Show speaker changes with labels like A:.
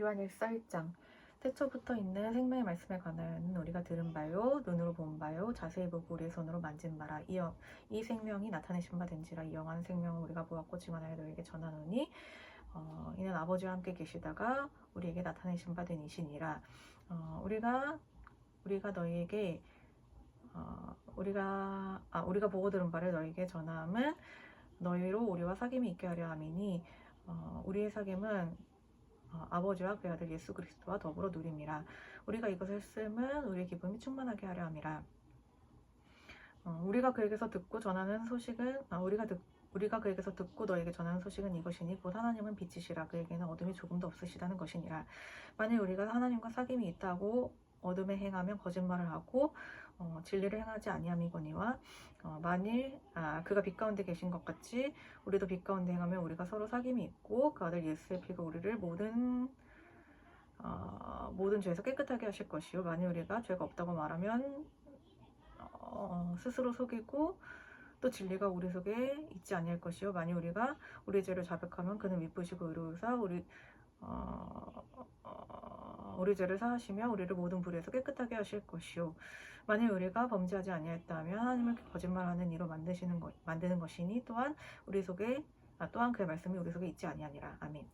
A: 요한 1서 1장. 태초부터 있는 생명의 말씀에 관하여는 우리가 들은 바요 눈으로 본 바요 자세히 보고 우리의 손으로 만진 바라. 이, 영- 이 생명이 나타내신 바 된지라 이 영원한 생명을 우리가 보았고 지만하여 너에게 전하노니 어, 이는 아버지와 함께 계시다가 우리에게 나타내신 바 된 이시니라. 어, 우리가 우리가 너희에게 어, 우리가 아, 우리가 보고 들은 바를 너희에게 전함은 너희로 우리와 사귐이 있게 하려 함이니 어, 우리의 사귐은 어, 아버지와 그의 아들 예수 그리스도와 더불어 누림이라. 우리가 이것을 쓰면 우리의 기쁨이 충만하게 하려 함이라. 어, 우리가 그에게서 듣고 전하는 소식은 아, 우리가 듣 우리가 그에게서 듣고 너에게 전하는 소식은 이것이니 곧 하나님은 빛이시라. 그에게는 어둠이 조금도 없으시다는 것이니라. 만일 우리가 하나님과 사귐이 있다고 어둠에 행하면 거짓말을 하고 어, 진리를 행하지 아니함이거니와 어, 만일 아, 그가 빛 가운데 계신 것 같이 우리도 빛 가운데 행하면 우리가 서로 사귐이 있고 그 아들 예수의 피가 우리를 모든 어, 모든 죄에서 깨끗하게 하실 것이요. 만일 우리가 죄가 없다고 말하면 어, 스스로 속이고 또 진리가 우리 속에 있지 아니할 것이요. 만일 우리가 우리 죄를 자백하면 그는 미쁘시고 의로우사 우리 어, 어, 우리 죄를 사하시며 우리를 모든 불에서 깨끗하게 하실 것이요 만일 우리가 범죄하지 아니하였다 하면 하나님을 거짓말하는 이로 만드시는 것 만드는 것이니 또한 우리 속에 아, 또한 그의 말씀이 우리 속에 있지 아니하니라 아멘.